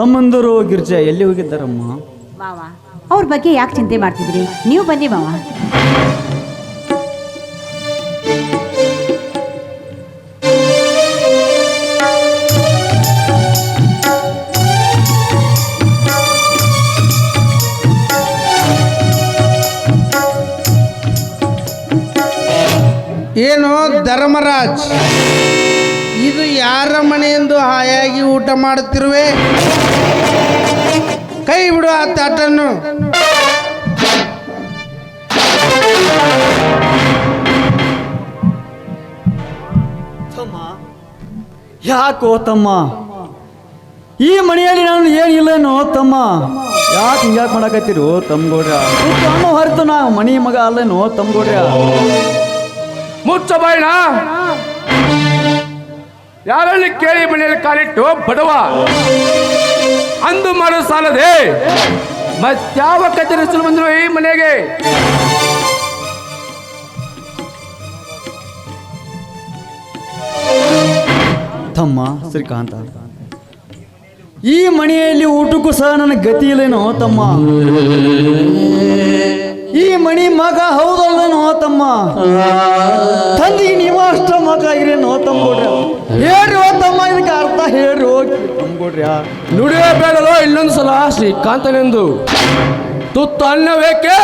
ತಮ್ಮಂದರು ಗಿರ್ಜಾ ಎಲ್ಲಿ ಹೋಗಿದ್ದಾರಮ್ಮ? ಮಾವ ಅವ್ರ ಬಗ್ಗೆ ಯಾಕೆ ಚಿಂತೆ ಮಾಡ್ತಿದ್ರಿ? ನೀವು ಬನ್ನಿ ಮಾವ. ಏನು ಧರ್ಮರಾಜ್? ಇದು ಯಾರ ಮನೆಯೆಂದು ಹಾಯಾಗಿ ಊಟ ಮಾಡುತ್ತಿರುವೆ? ಕೈ ಬಿಡು ಆ ತಾಟನ್ನು. ತಮ್ಮ ಯಾಕೋ ತಮ್ಮ? ಈ ಮನೆಯಲ್ಲಿ ನಾನು ಏನಿಲ್ಲೇನೋ ತಮ್ಮ? ಯಾಕೆ ಹಿಂಗ್ಯಾಕೆ ಮಾಡಕತ್ತೀರು ತಮ್ಗೋಡ್ರ? ತಮ್ಮ ಹೊರತು ನಾ ಮನಿ ಮಗ ಅಲ್ಲೇನೋ ತಮ್ಗೋಡ್ರ? ಮುಚ್ಚ ಬಾಯಿನ? ಯಾರಲ್ಲಿ ಕೇಳಿ ಮನೆಯಲ್ಲಿ ಕಾಲಿಟ್ಟು, ಬಡವ. ಅಂದು ಮಾಡೋ ಸಾಲದೆ. ಮತ್ಯಾವ ಕತೆ ಬಂದರು ಈ ಮನೆಗೆ? ತಮ್ಮ ಶ್ರೀಕಾಂತ ಈ ಮನೆಯಲ್ಲಿ ಊಟಕ್ಕೂ ಸಹ ನನ್ನ ಗತಿ ಇಲ್ಲೇನೋ ತಮ್ಮ? ಈ ಮಣಿ ಮಗ ಹೌದಲ್ಲೇನೋ ತಮ್ಮ? ತಂದಿ ನೀವು ಮಗ ಆಗಿರೇನೋ ತಮ್ಗೊಡ್ರ ಹೇಳ್ರಿ ತಮ್ಮ ಇದಕ್ಕೆ ಅರ್ಥ ಹೇಳ್ರಿ ಹೋಗಿ. ತುಂಬಿಕೊಡ್ರಿ ನುಡಿಯೋ ಬೇಡಲೋ ಇನ್ನೊಂದು ಸಲ ಶ್ರೀಕಾಂತನೆಂದು. ತುತ್ತು ಅನ್ನ ಬೇಕೆ?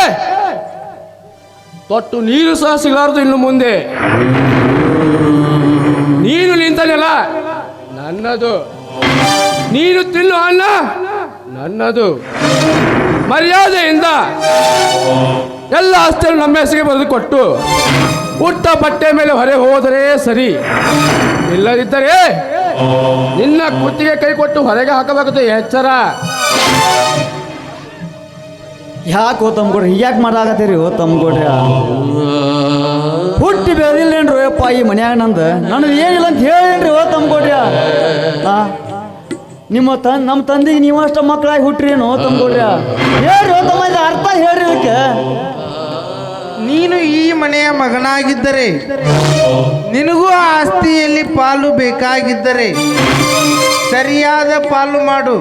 ತೊಟ್ಟು ನೀರು ಸಹ ಸಿಗಲಾರದು ಇನ್ನು ಮುಂದೆ. ನೀನು ನಿಂತನಲ್ಲ, ನನ್ನದು. ನೀನು ತಿನ್ನು ಅನ್ನ, ನನ್ನದು. ಮರ್ಯಾದೆಯಿಂದ ಎಲ್ಲ ಆಸ್ತಿಯನ್ನು ನಮ್ಮ ಹೆಸರಿಗೆ ಬರೆದು ಕೊಟ್ಟು ಉಟ್ಟ ಬಟ್ಟೆ ಮೇಲೆ ಹೊರೆ ಹೋದರೆ ಸರಿ. ಇಲ್ಲದಿದ್ದರೆ ನಿನ್ನ ಕುತ್ತಿಗೆ ಕೈ ಕೊಟ್ಟು ಹೊರಗೆ ಹಾಕಬೇಕು ಎಚ್ಚರ. ಯಾಕೋ ತಮ್ಗೊಡ್ರಿ, ಹೀಗ್ಯಾಕೆ ಮಾಡಾಕತ್ತೀರಿ, ಓ ಹುಟ್ಟಿ ಬೆಳೆದಿಲ್ಲೇನ್ರಿ ಅಪ್ಪ ಈ ಮನ್ಯಾಗ ನಂದು? ನನಗೆ ಏನಿಲ್ಲ ಅಂತ ಹೇಳಿನ್ರಿ, ಓ ತಮ್ಗೊಡ್ರ. ಆ, ನಿಮ್ಮ ತನ್ ನಮ್ಮ ತಂದೆಗೆ ನೀವು ಅಷ್ಟ ಮಕ್ಕಳಾಗಿ ಹುಟ್ರೇನು ತಮ್ಗೊಡ್ರ? ಹೇಳ್ರಿ, ಓ ತಮ್ಮ ಅರ್ಥ ಹೇಳ್ರಿ ಇದಕ್ಕೆ. ನೀನು ಈ ಮನೆಯ ಮಗನಾಗಿದ್ದರೆ ನಿನಗೂ ಆಸ್ತಿಯಲ್ಲಿ ಪಾಲು ಬೇಕಾಗಿದ್ದರೆ ಸರಿಯಾದ ಪಾಲು ಮಾಡು.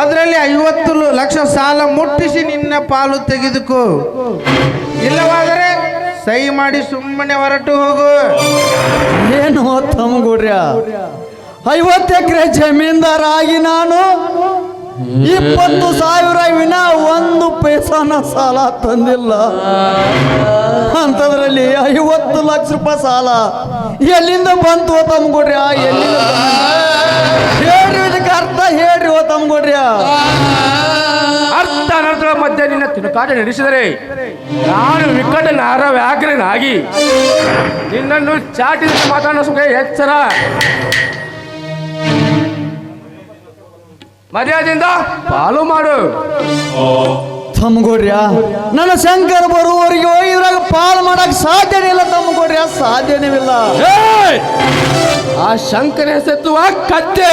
ಅದರಲ್ಲಿ ಐವತ್ತು ಲಕ್ಷ ಸಾಲ ಮುಟ್ಟಿಸಿ ನಿನ್ನ ಪಾಲು ತೆಗೆದುಕೋ. ಇಲ್ಲವಾದರೆ ಸಹಿ ಮಾಡಿ ಸುಮ್ಮನೆ ಹೊರಟು ಹೋಗು. ಏನು ತಮ್ಗೊಡ್ರ ಐವತ್ತು ಎಕರೆ ಜಮೀನ್ದಾರ ಆಗಿ ನಾನು ಇಪ್ಪತ್ತು ಸಾವಿರ ವಿನ ಒಂದು ಪೈಸಾನ ಸಾಲ ತಂದಿಲ್ಲ. ಅಂತದ್ರಲ್ಲಿ ಐವತ್ತು ಲಕ್ಷ ರೂಪಾಯಿ ಸಾಲ. ಎಲ್ಲಿಂದ ಬಂತು ತಮ್ಗೊಡ್ರಿ ಎಲ್ಲಿಂದ? ಹೇಳ್ರಿ ಇದಕ್ಕೆ ಅರ್ಥ, ಹೇಳ್ರಿ ಓ ತಮ್ಗೊಡ್ರಿ ಅರ್ಥ ಅನರ್ಥಗಳ ಮಧ್ಯೆ ನಿನ್ನ ತಿರುಕಾಟ ನಡೆಸಿದರೆ ನಾನು ವಿಕಟ ನಾರ ವ್ಯಾಘ್ರನಾಗಿ ನಿನ್ನನ್ನು ಚಾಟಿದ ಮಾತಾಡೋ ಸುಖ ಎಚ್ಚರ ಮರ್ಯಾದೆಯಿಂದ ಪಾಲು ಮಾಡು. ತಮ್ಗೊಡ್ರ್ಯಾ ನನ್ನ ಶಂಕರ್ ಬರುವವರಿಗೆ ಇದ್ರಾಗ ಪಾಲು ಮಾಡಕ್ ಸಾಧ್ಯನೇ ಇಲ್ಲ ತಮ್ಗೊಡ್ರ್ಯಾ ಸಾಧ್ಯನೇ ಇಲ್ಲ. ಏಯ್! ಆ ಶಂಕರ ಹೆಸೆತ್ತುವ ಕತ್ತೆ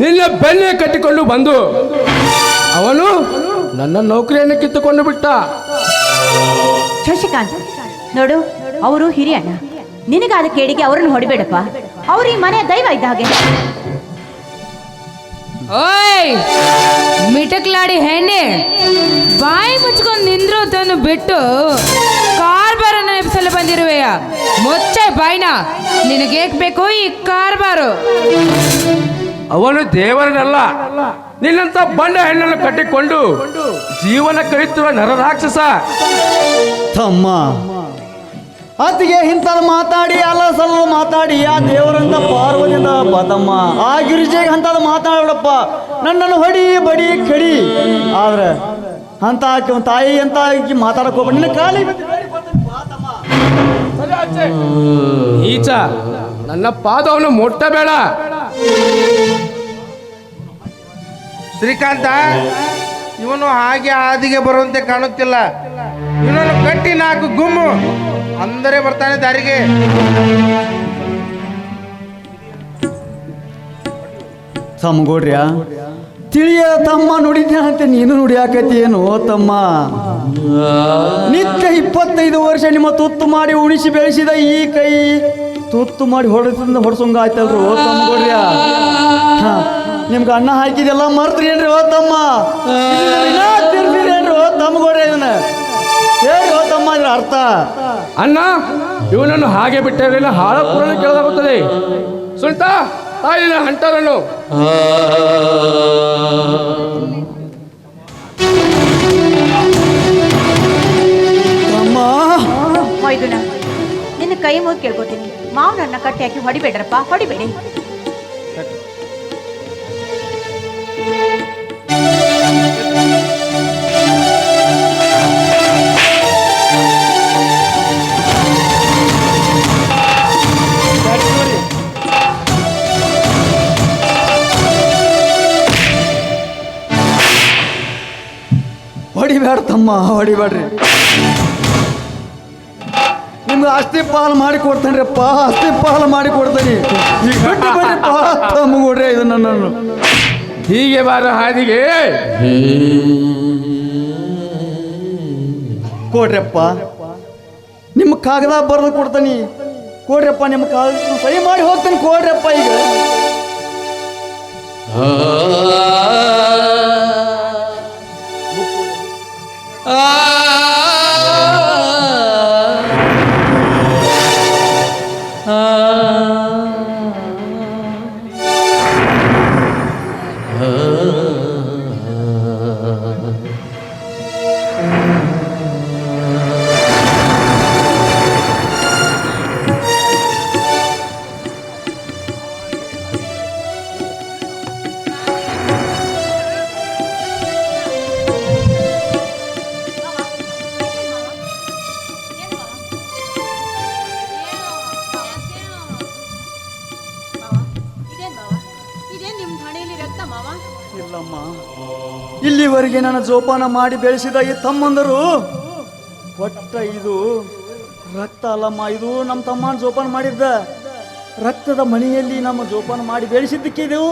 ನಿನ್ನ ಬೆನ್ನೆ ಕಟ್ಟಿಕೊಂಡು ಬಂದು ಅವನು ನನ್ನ ನೌಕರಿಯನ್ನು ಕಿತ್ತುಕೊಂಡು ಬಿಟ್ಟ. ಶಶಿಕಾಂತ್ ನೋಡು ಅವರು ಹಿರಿಯಣ್ಣ. ನಿನಗಾದ ಕೇಳಿಗೆ ಅವರನ್ನು ಹೊಡಿಬೇಡಪ್ಪ. ಅವ್ರಿಗೆ ಈ ಮನೆಯ ದೈವ ಇದ್ದ ಹಾಗೆ. ಓಯ್ ಮಿಟಕ್ಲಾಡಿ ಹೆಣ್ಣೆ. ಬಾಯಿ ಮುಚ್ಕೊಂಡು ನಿಂದ್ರು ತಂದು ಬಿಟ್ಟು ಕಾರ್ಬಾರನ್ನ ಎಬ್ಸಲು ಬಂದಿರುವೆಯ. ಮುಚ್ಚ ಬಾಯ್ನ. ನಿನಗೇಕ್ ಬೇಕು ಈ ಕಾರ್ಬಾರು? ಅವನು ದೇವರನಲ್ಲ. ನಿನ್ನಂತ ಬಂಡ ಹೆಣ್ಣನ್ನು ಕಟ್ಟಿಕೊಂಡು ಜೀವನ ಕಳಿತಿರುವ ನರರಾಕ್ಷಸ. ತಮ್ಮ ಅತಿಗೆ ಇಂಥದ್ದು ಮಾತಾಡಿ ಅಲ್ಲ ಸಲ್ಲ ಮಾತಾಡಿ ಆ ದೇವರಂತ ಪಾರ್ವತಿಯಿಂದ ಬದಮ್ಮ. ಆ ಗಿರಿಜೆಗೆ ಅಂಥದ್ದು ಮಾತಾಡಪ್ಪ ನನ್ನನ್ನು ಹೊಡಿ ಬಡಿ ಕಡಿ. ಆದ್ರೆ ಅಂತ ಆಕೆ ಒಂದ್ ತಾಯಿ ಅಂತ ಆಕಿ ಮಾತಾಡಕ್ ಹೋಗ್ಬೇಡಿ ನಿನ್ನ ಕಾಲಿ ಬೇಡಿ. ಈಚ ನನ್ನ ಪಾದವನ್ನು ಮುಟ್ಟಬೇಡ. ಶ್ರೀಕಾಂತ ಇವನು ಹಾಗೆ ಹಾದಿಗೆ ಬರುವಂತೆ ಕಾಣುತ್ತಿಲ್ಲ. ಇವನನ್ನು ಕಟ್ಟಿ ನಾಲ್ಕು ಗುಮ್ಮು. ಅಂದರೆ ಬರ್ತಾನೆ ದಾರಿಗೆ. ತಮ್ಮಗೋಡ್ರ್ಯಾ ತಿಳಿಯ ತಮ್ಮ ನುಡಿದ್ಯಾ ಅಂತ ನೀನು ನುಡಿಯಾಕತಿ ಏನು ತಮ್ಮ? ನಿತ್ಯ ಇಪ್ಪತ್ತೈದು ವರ್ಷ ನಿಮ್ಮ ತುತ್ತು ಮಾಡಿ ಉಣಿಸಿ ಬೆಳೆಸಿದ ಈ ಕೈ ತುತ್ತು ಮಾಡಿ ಹೊಡೆದಿಂದ ಹೊಡ್ಸಂಗ ಆಯ್ತಲ್ರಿ ಓ ತಮ್ಮಗೋಡ್ರ್ಯಾ ಹಾ, ನಿಮ್ಗೆ ಅಣ್ಣ ಹಾಕಿದೆಲ್ಲ ಮರ್ತ್ರಿ ಏನ್ರಿ ಓ ತಮ್ಮ? ತಿರ್ಬಿರಿ ಏನ್ರಿ ಓ ತಮ್ಮಗೋಡ್ರಿ ಇದನ್ನ? ಹೇಳಿ ಅರ್ಥ. ಅಣ್ಣ ಇವನನ್ನು ಹಾಗೆ ಬಿಟ್ಟಿರಲಿಲ್ಲ ಹಾಳ ಪುರಾಣ ಕೇಳಲಾಗುತ್ತದೆ. ಸುಲ್ತಾ ತಾಯಿನ ಹಂಟರನ್ನು. ಮೈದುನ ನಿನ್ನ ಕೈ ಮುಗಿ ಕೇಳ್ಕೊತೀನಿ. ಮಾವನನ್ನ ಕಟ್ಟಿ ಹಾಕಿ ಹೊಡಿಬೇಡ್ರಪ್ಪ ಹೊಡಿಬೇಡಿ. ತಮ್ಮ ಹೊಡಿಬೇಡ್ರಿ ನಿಮ್ಗೆ ಆಸ್ತಿ ಪಾಲು ಮಾಡಿ ಕೊಡ್ತೇನ್ರಿಪ್ಪ ಆಸ್ತಿ ಪಾಲು ಮಾಡಿ ಕೊಡ್ತೇನೆ. ಈಗ ಬಿಟ್ಟು ಬರ್ರಿ ಪಾ ತಮ್ಮಗೂಡ್ರಿ ಇದನ್ನ ನಾನು. ಹೀಗೆ ಬಾರ ಹಾದಿಗೆ. ಕೊಡ್ರಪ್ಪ ನಿಮ್ಮ ಕಾಗದ ಬರೆದು ಕೊಡ್ತೀನಿ. ಕೊಡ್ರಪ್ಪ ನಿಮ್ಮ ಕಾಗದ ಸಹಿ ಮಾಡಿ ಹೋಗ್ತೇನೆ. ಕೊಡ್ರಪ್ಪ ಈಗ. ಇಲ್ಲಿವರೆಗೆ ನನ್ನ ಜೋಪಾನ ಮಾಡಿ ಬೆಳೆಸಿದ ಈ ತಮ್ಮಂದರು ಒಟ್ಟ ಇದು ರಕ್ತ ಅಲ್ಲಮ್ಮ ಇದು ನಮ್ಮ ತಮ್ಮನ ಜೋಪಾನ ಮಾಡಿದ್ದ. ರಕ್ತದ ಮಣಿಯಲ್ಲಿ ನಮ್ಮ ಜೋಪಾನ ಮಾಡಿ ಬೆಳೆಸಿದ್ದಕ್ಕೆ ಇದು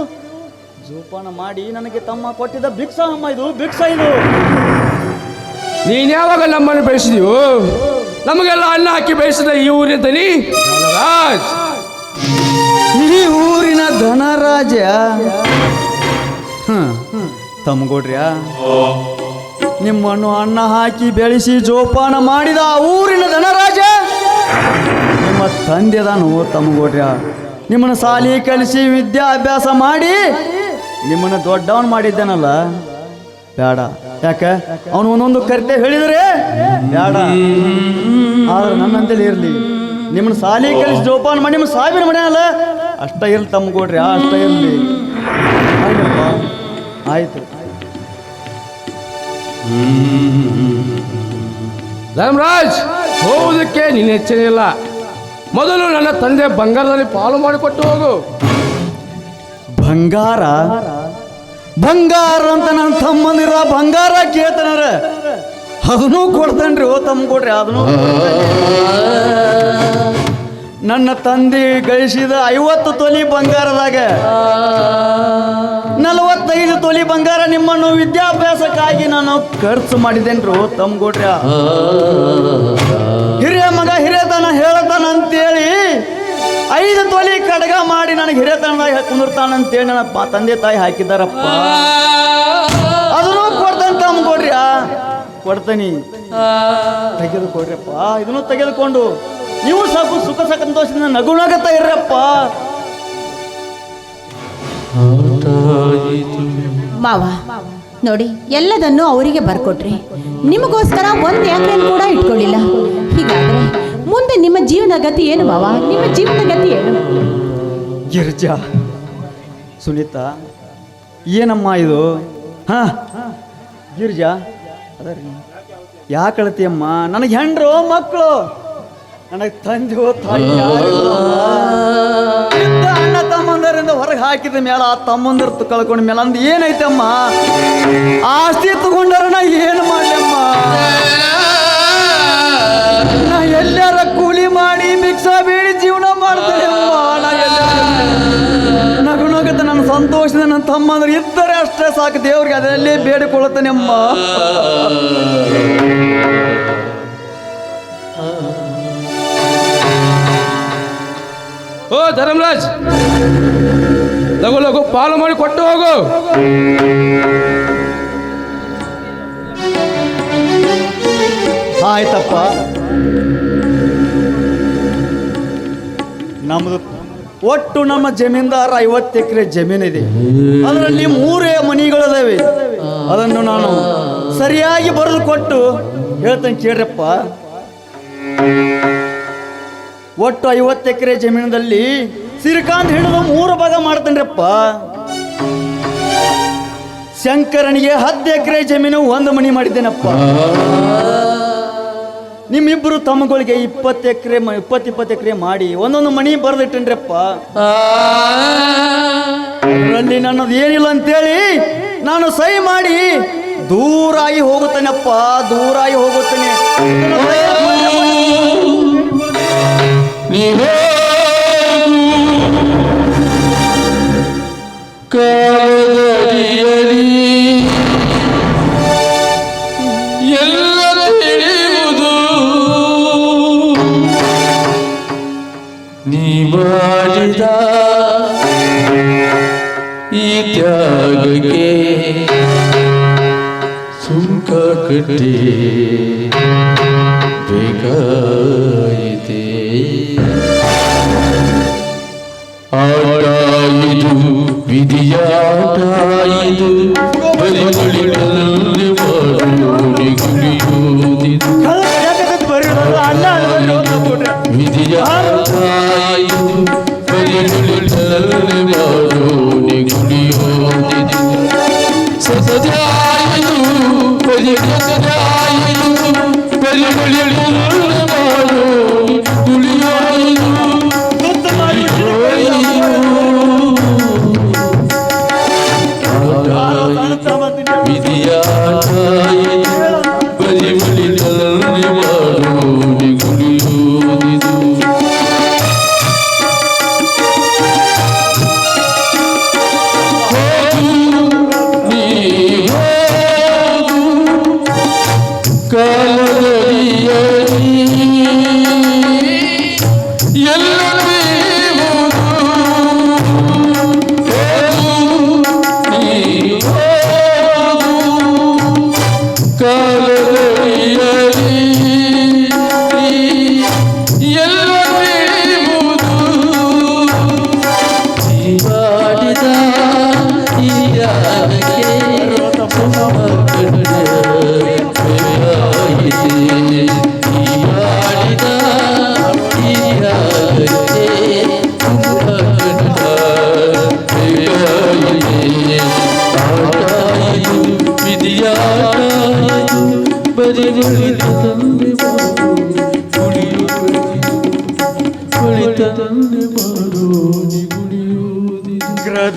ಜೋಪಾನ ಮಾಡಿ ನನಗೆ ತಮ್ಮ ಕೊಟ್ಟಿದ್ದ ಭಿಕ್ಷ ಅಮ್ಮ ಇದು ಭಿಕ್ಷ ಇದು. ನೀನ್ಯಾವಾಗ ನಮ್ಮನ್ನು ಬೆಳೆಸಿದೀವು ನಮಗೆಲ್ಲ ಅನ್ನ ಹಾಕಿ ಬೆಳೆಸಿದ ಈ ಊರಿಂದನಿ ರಾಜ್ ಈ ಊರಿನ ಧನರಾಜ ಹ್ಮ್ ತಮ್ಮಗೋಡ್ರ್ಯ? ನಿಮ್ಮನ್ನು ಅನ್ನ ಹಾಕಿ ಬೆಳೆಸಿ ಜೋಪಾನ ಮಾಡಿದ ಆ ಊರಿನ ಧನರಾಜ? ನಿಮ್ಮ ತಂದೆದಾನು ತಮ್ಮಗೋಡ್ರ್ಯ? ನಿಮ್ಮನ್ನು ಸಾಲಿ ಕಲಿಸಿ ವಿದ್ಯಾಭ್ಯಾಸ ಮಾಡಿ ನಿಮ್ಮನ್ನು ದೊಡ್ಡವನ್ ಮಾಡಿದ್ದೇನಲ್ಲ? ಬೇಡ. ಯಾಕೆ? ಅವನು ಒಂದೊಂದು ಕರಿತೆ ಹೇಳಿದ್ರೆ ಬೇಡ. ಆದ್ರೆ ನನ್ನಂತೇಳಿ ಇರಲಿ. ನಿಮ್ಮನ್ನ ಸಾಲಿ ಕಲಿಸಿ ಜೋಪಾನ ಮಾಡಿ ನಿಮ್ಮ ಸಾವಿರ ಮನೆ ಅಷ್ಟ ಇರ್ಲಿ ತಮ್ಮಗೋಡ್ರಿ ಅಷ್ಟ ಇರಲಿ. ಆಯ್ತು. ಧರ್ಮರಾಜ್ ಹೋಗುವುದಕ್ಕೆ ನೀನು ಹೆಚ್ಚೇನಿಲ್ಲ ಮೊದಲು ನನ್ನ ತಂದೆ ಬಂಗಾರದಲ್ಲಿ ಪಾಲು ಮಾಡಿಕೊಟ್ಟು ಹೋಗು. ಬಂಗಾರ? ಬಂಗಾರ ಅಂತ ನನ್ನ ತಮ್ಮಂದಿರ ಬಂಗಾರ ಕೇಳ್ತಾನಾರ ಅದನ್ನೂ ಕೊಡ್ತಾನ್ರಿ, ಓ ತಮ್ಮ ಕೊಡ್ರಿ, ಅದನ್ನು. ನನ್ನ ತಂದೆ ಗಳಿಸಿದ ಐವತ್ತು ತೊಲಿ ಬಂಗಾರದಾಗ ನಲವತ್ತೈದು ತೊಲಿ ಬಂಗಾರ ನಿಮ್ಮನ್ನು ವಿದ್ಯಾಭ್ಯಾಸಕ್ಕಾಗಿ ನಾನು ಖರ್ಚು ಮಾಡಿದೆನ್ರು ತಮ್ಗೋಟ್ರ ಹಿರಿಯ ಮಗ ಹಿರಿಯತನ ಹೇಳತಾನ ಅಂತೇಳಿ ಐದು ತೊಲಿ ಕಡಗ ಮಾಡಿ ನನಗೆ ಹಿರಿಯತನದಾಗ ಕುಂದಿರ್ತಾನಂತೇಳಿ ನನ್ನ ತಂದೆ ತಾಯಿ ಹಾಕಿದಾರಪ್ಪ ಅದನ್ನು ಕೊಡ್ತಾನೆ ತಮ್ಮ ಕೊಡ್ತೀನಿ. ತೆಗೆದುಕೊಡ್ರಿಪ್ಪ. ತೆಗೆದು ಕೊಡ್ರಪ್ಪ ಇದನ್ನು ತೆಗೆದುಕೊಂಡು ನೀವು ಸಾಕು ಸುಖ ಸಂತೋಷದಿಂದ ನಗು ನಗತಾ ಇರ್ರಪ್ಪ. ಮಾವ ನೋಡಿ ಎಲ್ಲದನ್ನು ಅವರಿಗೆ ಬರ್ಕೊಟ್ರಿ. ನಿಮಗೋಸ್ಕರ ಒಂದು ಯಾಕೆ ಕೂಡ ಇಟ್ಕೊಳ್ಳಿಲ್ಲ. ಹೀಗಾದ್ರೆ ಮುಂದೆ ನಿಮ್ಮ ಜೀವನ ಗತಿ ಏನು ಮಾವ? ನಿಮ್ಮ ಜೀವನ ಗತಿ ಏನು? ಗಿರ್ಜಾ ಸುನೀತಾ ಏನಮ್ಮ ಇದು? ಹಾ ಗಿರ್ಜಾ ಅದರಿ. ಯಾಕೆ ಅಳತಿಯಮ್ಮ ನನಗೆ ಹೆಂಡ್ರು ಮಕ್ಕಳು ನನಗೆ ತಂದೆ ತಾಯಿ ಅಣ್ಣ ತಮ್ಮಂದರಿಂದ ಹೊರಗೆ ಹಾಕಿದ ಮೇಲೆ ಆ ತಮ್ಮಂದಿರ ಕಳ್ಕೊಂಡ ಮೇಲೆ ಅಂದ್ ಏನೈತಮ್ಮ? ಆಸ್ತಿ ತಗೊಂಡಾರ ನಾ ಏನು ಮಾಡ್ಲಮ್ಮ? ನಾ ಎಲ್ಲಾರ ಕೂಲಿ ಮಾಡಿ ಮಿಕ್ಸ ಬೇಡಿ ಜೀವನ ಮಾಡ್ತೇನೆ ಅಮ್ಮ ನನ್ನ ಸಂತೋಷದ ನನ್ನ ತಮ್ಮ ಅಂದ್ರೆ ಇದ್ದರೆ ಅಷ್ಟೇ ಸಾಕು. ದೇವ್ರಿಗೆ ಅದರಲ್ಲೇ ಬೇಡಿಕೊಳ್ಳುತ್ತೇನೆ ಅಮ್ಮ ಓ ಧರ್ಮರಾಜ್ ಲಘು ಲಘು ಪಾಲು ಮಾಡಿ ಕೊಟ್ಟು ಹೋಗು. ಆಯ್ತಪ್ಪ. ನಮ್ದು ಒಟ್ಟು ನಮ್ಮ ಜಮೀನ್ದಾರ ಐವತ್ತು ಎಕರೆ ಜಮೀನಿದೆ. ಅದರಲ್ಲಿ ಮೂರೇ ಮನೆಗಳಿದಾವೆ. ಅದನ್ನು ನಾನು ಸರಿಯಾಗಿ ಬರೆದು ಕೊಟ್ಟು ಹೇಳ್ತೇನೆ ಕೇಳ್ರಪ್ಪ. ಒಟ್ಟು ಐವತ್ತು ಎಕರೆ ಜಮೀನದಲ್ಲಿ ಸಿರಿಕಾಂತ್ ಹಿಡಿದು ಮೂರು ಭಾಗ ಮಾಡ್ತೇನ್ರಪ್ಪ. ಶಂಕರನಿಗೆ ಹತ್ತು ಎಕರೆ ಜಮೀನು ಒಂದು ಮನಿ ಮಾಡಿದ್ದೇನಪ್ಪ. ನಿಮ್ಮಿಬ್ಬರು ತಮ್ಮಗಳಿಗೆ ಇಪ್ಪತ್ತು ಎಕರೆ ಇಪ್ಪತ್ತು ಇಪ್ಪತ್ತು ಎಕರೆ ಮಾಡಿ ಒಂದೊಂದು ಮಣಿ ಬರೆದಿಟ್ಟಿನ್ರಪ್ಪ. ಅದರಲ್ಲಿ ನನ್ನದು ಏನಿಲ್ಲ ಅಂತೇಳಿ ನಾನು ಸಹಿ ಮಾಡಿ ದೂರಾಗಿ ಹೋಗುತ್ತೇನಪ್ಪ, ದೂರಾಗಿ ಹೋಗುತ್ತೇನೆ. ಇದನ್ನ ದಯವಿಟ್ಟು ಎಲ್ಲ ತಿಳಿಯುವುದು ನೀ ಮಾಡಿದ ಈ ಸುಂಕ ಬೇಕಾಯಿತೆ மகளிர்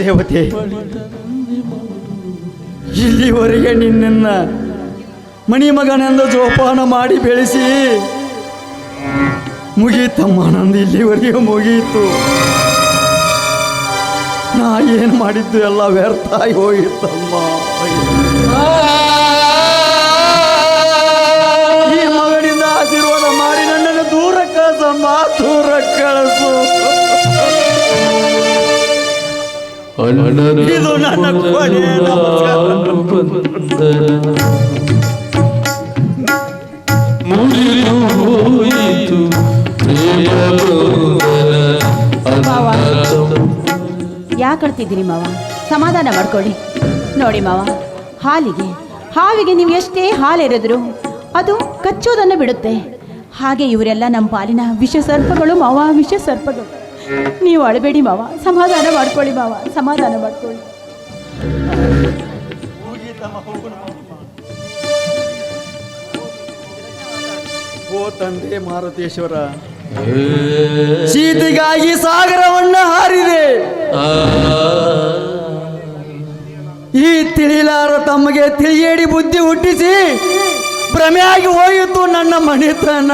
ದೇವತೆ, ಇಲ್ಲಿವರೆಗೆ ನಿನ್ನ ಮಣಿ ಮಗನೆಂದು ಜೋಪಾನ ಮಾಡಿ ಬೆಳೆಸಿ ಮುಗೀತಮ್ಮ ನಂದು ಇಲ್ಲಿವರೆಗೆ ಮುಗಿಯಿತು ನಾ ಏನು ಮಾಡಿದ್ದು ಎಲ್ಲ ವ್ಯರ್ಥ ಆಗಿ ಹೋಗಿತ್ತಮ್ಮ ಈ ಮಗನಿಂದ ಆಶೀರ್ವಾದ ಮಾಡಿ ನನ್ನನ್ನು ದೂರ ಕಳಿಸಮ್ಮ ದೂರ ಕಳಿಸು. ಮುರಿದು ಹೋಯಿತು ಪ್ರೇಮ ಯಾಕೆ ಅಳ್ತಿದ್ದೀರಿ ಮಾವ? ಸಮಾಧಾನ ಮಾಡ್ಕೊಳ್ಳಿ. ನೋಡಿ ಮಾವ ಹಾಲಿಗೆ ಹಾವಿಗೆ ನೀವು ಎಷ್ಟೇ ಹಾಲು ಎರೆದ್ರು ಅದು ಕಚ್ಚೋದನ್ನು ಬಿಡುತ್ತೆ. ಹಾಗೆ ಇವರೆಲ್ಲ ನಮ್ಮ ಪಾಲಿನ ವಿಷ ಸರ್ಪಗಳು ಮಾವ ವಿಷ ಸರ್ಪಗಳು ನೀವು ಅಳಬೇಡಿ ಮಾವ. ಸಮಾಧಾನ ಮಾಡ್ಕೊಳ್ಳಿ ಮಾವ. ಸಮಾಧಾನ ಮಾಡ್ಕೊಳ್ಳಿ. ಓ ತಂದೆ ಮಾರುತೇಶ್ವರ ಸೀತೆಗಾಗಿ ಸಾಗರವನ್ನ ಹಾರಿದೆ. ಈ ತಿಳಿಲಾರ ತಮಗೆ ತಿಳಿಯೇಡಿ ಬುದ್ಧಿ ಹುಟ್ಟಿಸಿ ಭ್ರಮೆಯಾಗಿ ಹೋಯಿತು ನನ್ನ ಮನೆತನ.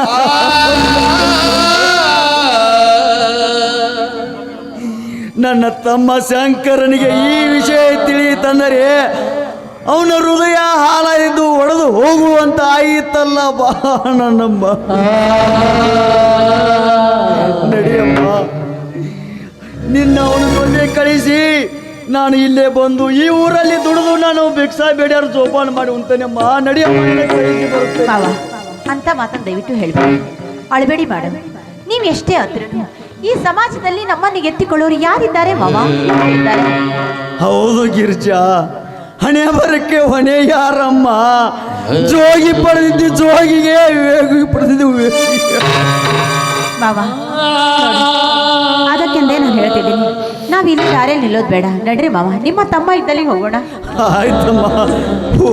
ನನ್ನ ತಮ್ಮ ಶಂಕರನಿಗೆ ಈ ವಿಷಯ ತಿಳಿಯಿತಂದರೆ ಅವನ ಹೃದಯ ಹಾಲಾಯಿದ್ದು ಒಡೆದು ಹೋಗುವಂತ ಆಯಿತಲ್ಲ ಬಾ ನನ್ನಮ್ಮ. ನಡಿಯಮ್ಮ ನಿನ್ನ ಅವನು ಮುಂದೆ ಕಳಿಸಿ, ನಾನು ಇಲ್ಲೇ ಬಂದು ಈ ಊರಲ್ಲಿ ದುಡಿದು ನಾನು ಭಿಕ್ಷಾ ಬೇಡ್ಯಾರು ಜೋಪಾನ ಮಾಡಿ ಉಂತಾನಮ್ಮ ನಡಿಯಮ್ಮ ಅಂತ ಮಾತನ್ನು ದಯವಿಟ್ಟು ಹೇಳ್ಬೇಡಿ. ಅಳಬೇಡಿ ಮಾಡು ನೀವು ಎಷ್ಟೇ ಹತ್ರ ಈ ಸಮಾಜದಲ್ಲಿ ನಮ್ಮನ್ನು ಎತ್ತಿಕೊಳ್ಳೋರು ಯಾರಿದ್ದಾರೆ ಮಾವ? ಯಾರಿದ್ದಾರೆ? ಹೌದು ಗಿರ್ಜಾ. ಹಣೆ ಬರಕ್ಕೆ ಹೊಣೆ ಯಾರಮ್ಮ? ಜೋಗಿ ಪಡೆದಿದ್ದು ಜೋಗಿಗೆ ವೇಗಿ ಪಡೆದಿದ್ದು ಬಾಬಾ ಮಾವ ಅದಕ್ಕೆಂದೇ ನಾನು ಹೇಳ್ತಿದ್ದೀನಿ. ನಾವು ಇಲ್ಲಿ ದಾರಿಯಲ್ಲಿ ನಿಲ್ಲೋದು ಬೇಡ. ನಡ್ರಿ ಮಾವ ನಿಮ್ಮ ತಮ್ಮ ಇದ್ದಲ್ಲಿ ಹೋಗೋಣ. ಆಯ್ತಮ್ಮ. ಹೋ,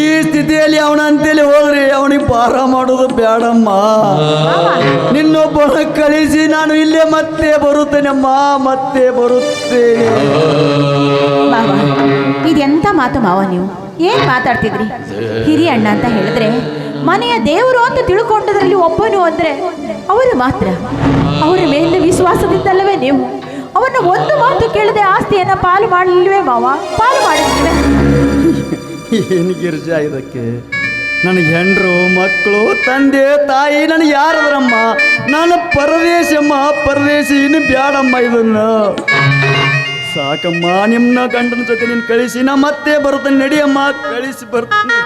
ಈ ಸ್ಥಿತಿಯಲ್ಲಿ ಅವನ ಅಂತೇಳಿ ಹೋಗ್ರಿ. ಅವನಿಗೆ ಪಾರ ಮಾಡೋದು ಬೇಡಮ್ಮ ನಿನ್ನೊಬ್ಬನ ಕಳಿಸಿ ನಾನು ಇಲ್ಲೇ ಮತ್ತೆ ಬರುತ್ತೇನಮ್ಮ ಮತ್ತೆ ಬರುತ್ತೇನೆ ಮಾವ ಇದೆಂತ ಮಾತು ಮಾವ ನೀವು? ಏನ್ ಮಾತಾಡ್ತಿದ್ರಿ? ಹಿರಿಯ ಅಣ್ಣ ಅಂತ ಹೇಳಿದ್ರೆ ಮನೆಯ ದೇವರು ಅಂತ ತಿಳ್ಕೊಂಡದ್ರಲ್ಲಿ ಒಬ್ಬನು ಅಂದ್ರೆ ಅವರು ಮಾತ್ರ. ಅವರ ಮೇಲೆ ವಿಶ್ವಾಸದಿಂದಲ್ಲವೇ ನೀವು. ಅವನ್ನ ಒಂದು ಮಾತು ಕೇಳದೆ ಆಸ್ತಿಯನ್ನ ಪಾಲು ಮಾಡಲಿಲ್ವೇ ಮಾವ? ಪಾಲು ಮಾಡಿದ್ವಿ ಏನು ಗಿರ್ಜಾ ಇದಕ್ಕೆ? ನನಗೆ ಹೆಂಡ್ರು, ಮಕ್ಕಳು, ತಂದೆ, ತಾಯಿ, ನನಗೆ ಯಾರದ್ರಮ್ಮ? ನಾನು ಪರದೇಶಮ್ಮ ಪರದೇಶಿ, ಇನ್ನು ಬ್ಯಾಡಮ್ಮ ಇದನ್ನ. ಸಾಕಮ್ಮ ನಿಮ್ಮನ್ನ ಗಂಡನ ಜೊತೆ ನೀನು ಕಳಿಸಿ, ನಾ ಮತ್ತೆ ಬರ್ತೇನೆ, ನಡಿಯಮ್ಮ, ಕಳಿಸಿ ಬರ್ತೀನಿ.